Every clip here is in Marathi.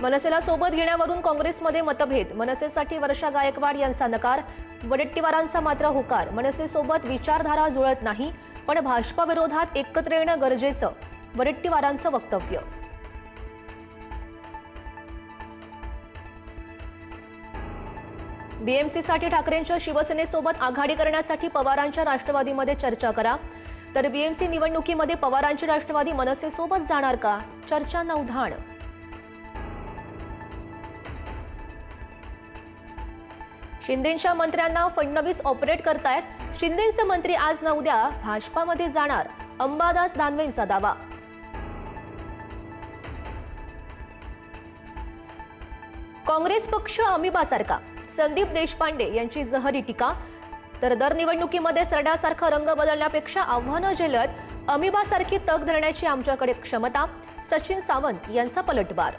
मनसेला सोबत घेण्यावरून काँग्रेसमध्ये मतभेद. मनसेसाठी वर्षा गायकवाड यांचा नकार. वडेट्टीवारांचा मात्र होकार. मनसेसोबत विचारधारा जुळत नाही पण भाजपाविरोधात एकत्र येणं गरजेचं वडेट्टीवारांचं वक्तव्य. बीएमसीसाठी ठाकरेंच्या शिवसेनेसोबत आघाडी करण्यासाठी पवारांच्या राष्ट्रवादीमध्ये चर्चा करा. तर बीएमसी निवडणुकीमध्ये पवारांची राष्ट्रवादी मनसेसोबत जाणार का? चर्चांना उधाण. शिंदेंच्या मंत्र्यांना फडणवीस ऑपरेट करतायत. शिंदेंचे मंत्री आज न उद्या भाजपामध्ये जाणार. अंबादास दानवेंचा दावा. काँग्रेस पक्ष अमिबासारखा संदीप देशपांडे यांची जहरी टीका. तर दर निवडणुकीमध्ये सरड्यासारखा रंग बदलण्यापेक्षा आव्हानं झेलत अमिबासारखी तग धरण्याची आमच्याकडे क्षमता. सचिन सावंत यांचा पलटवार.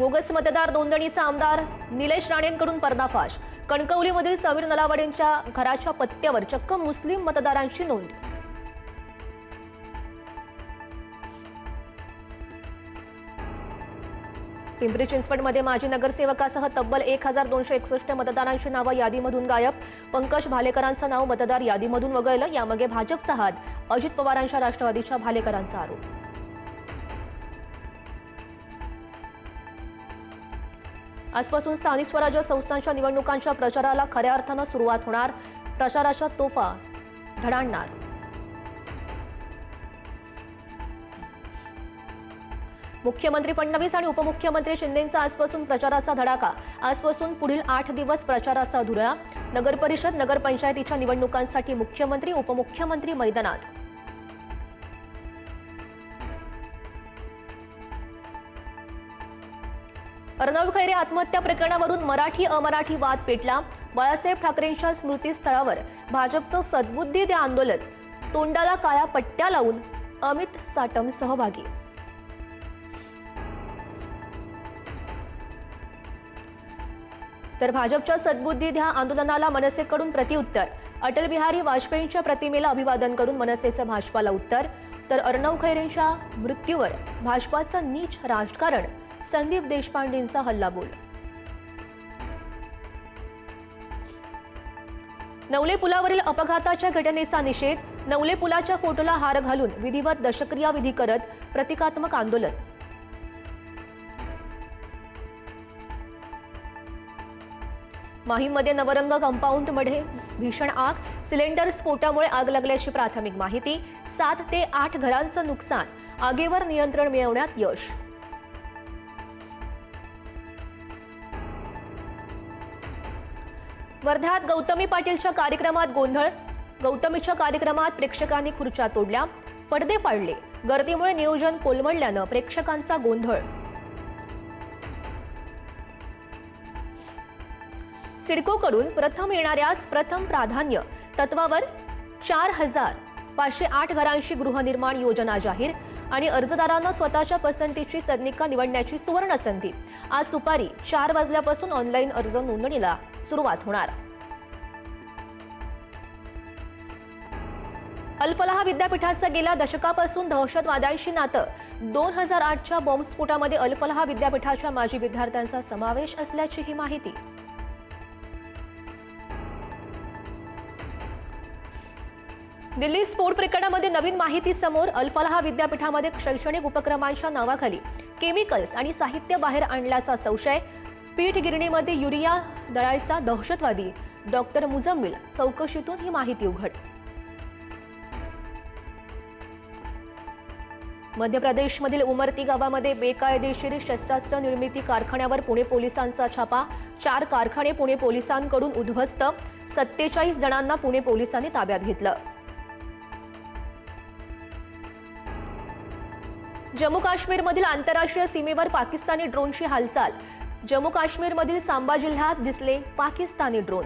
बोगस मतदार नोंदणीचा आमदार निलेश राणेंकडून पर्दाफाश. कणकवलीमधील समीर नलावडेंच्या घराच्या पत्त्यावर चक्क मुस्लिम मतदारांची नोंद. पिंपरी चिंचवडमध्ये माजी नगरसेवकासह तब्बल एक हजार दोनशे एकसष्ट मतदारांची नावं यादीमधून गायब. पंकज भालेकरांचं नाव मतदार यादीमधून वगळलं. यामागे भाजपचा हात अजित पवारांच्या राष्ट्रवादीच्या भालेकरांचा आरोप. आजपासून स्थानिक स्वराज्य संस्थांच्या निवडणुकांच्या प्रचाराला खऱ्या अर्थानं सुरुवात होणार. प्रचाराच्या तोफा धडाडणार. मुख्यमंत्री फडणवीस आणि उपमुख्यमंत्री शिंदेंचा आजपासून प्रचाराचा धडाका. आजपासून पुढील आठ दिवस प्रचाराचा धुरळा. नगरपरिषद नगरपंचायतीच्या निवडणुकांसाठी मुख्यमंत्री उपमुख्यमंत्री मैदानात. अर्णव खैरे आत्महत्या प्रकरणावरून मराठी अमराठी वाद पेटला. बाळासाहेब ठाकरेंच्या स्मृतीस्थळावर भाजपचं सद्बुद्धी द्या आंदोलन. तोंडाला काळ्या पट्ट्या लावून अमित साटम सहभागी. तर भाजपच्या सद्बुद्धी ध्या आंदोलनाला मनसेकडून प्रतिउत्तर. अटल बिहारी वाजपेयींच्या प्रतिमेला अभिवादन करून मनसेचं भाजपाला उत्तर. तर अर्णव खैरेंच्या मृत्यूवर भाजपाचं नीच राजकारण. संदीप देशपांडेंचा हल्लाबोल. नवले पुलावरील अपघाताच्या घटनेचा निषेध नवले पुलाच्या फोटोला हार घालून विधिवत दशक्रिया विधी करत प्रतिकात्मक आंदोलन. माहीममध्ये नवरंग कंपाऊंडमध्ये भीषण आग सिलेंडर स्फोटामुळे आग लागल्याची प्राथमिक माहिती सात ते आठ घरांचं नुकसान आगीवर नियंत्रण मिळवण्यात यश. वर्ध्यात गौतमी पाटीलच्या कार्यक्रमात गोंधळ. गौतमीच्या कार्यक्रमात प्रेक्षकांनी खुर्च्या तोडल्या. पडदे पाडले गर्दीमुळे नियोजन कोलमडल्यानं प्रेक्षकांचा गोंधळ. सिडकोकडून प्रथम येणाऱ्यास प्रथम प्राधान्य. तत्वावर चार हजार पाचशे आठ घरांशी गृहनिर्माण योजना जाहीर. आणि अर्जदारांना स्वतःच्या पसंतीची सदनिका निवडण्याची सुवर्ण संधी. आज दुपारी चार वाजल्यापासून ऑनलाईन अर्ज नोंदणीला सुरुवात होणार. अल्फलाहा विद्यापीठाचं गेल्या दशकापासून दहशतवाद्यांशी नातं. दोन हजार आठच्या बॉम्बस्फोटामध्ये अल्फलाहा विद्यापीठाच्या माजी विद्यार्थ्यांचा समावेश असल्याची ही माहिती. दिल्ली स्फोट प्रकरणामध्ये नवीन माहिती समोर अल्फलहा विद्यापीठामध्ये शैक्षणिक उपक्रमांच्या नावाखाली केमिकल्स आणि साहित्य बाहेर आणल्याचा संशय पीठ गिरणीमध्ये युरिया दळायचा दहशतवादी. डॉक्टर मुजम्मिल चौकशीतून ही माहिती उघड. मध्य प्रदेशमधील उमरती गावामध्ये बेकायदेशीर शस्त्रास्त्र निर्मिती कारखान्यावर पुणे पोलिसांचा छापा. चार कारखाने पुणे पोलिसांकडून उद्ध्वस्त. सत्तेचाळीस जणांना पुणे पोलिसांनी ताब्यात घेतलं. जम्मू काश्मीरमधील आंतरराष्ट्रीय सीमेवर पाकिस्तानी ड्रोनची हालचाल. जम्मू काश्मीरमधील सांबा जिल्ह्यात दिसले पाकिस्तानी ड्रोन.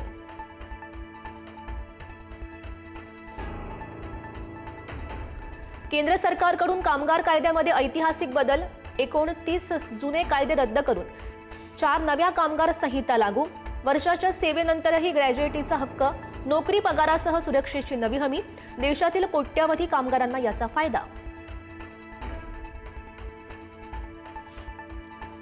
केंद्र सरकारकडून कामगार कायद्यामध्ये ऐतिहासिक बदल एकोणतीस जुने कायदे रद्द करून चार नव्या कामगार संहिता लागू वर्षाच्या सेवेनंतरही ग्रॅज्युएटीचा हक्क नोकरी पगारासह सुरक्षेची नवी हमी देशातील कोट्यावधी कामगारांना याचा फायदा.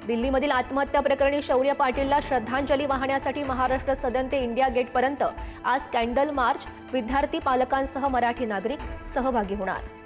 दिल्लीमधील आत्महत्या प्रकरणी शौर्य पाटीलला श्रद्धांजली वाहण्यासाठी महाराष्ट्र सदन ते इंडिया गेटपर्यंत आज कॅन्डल मार्च. विद्यार्थी पालकांसह मराठी नागरिक सहभागी होणार.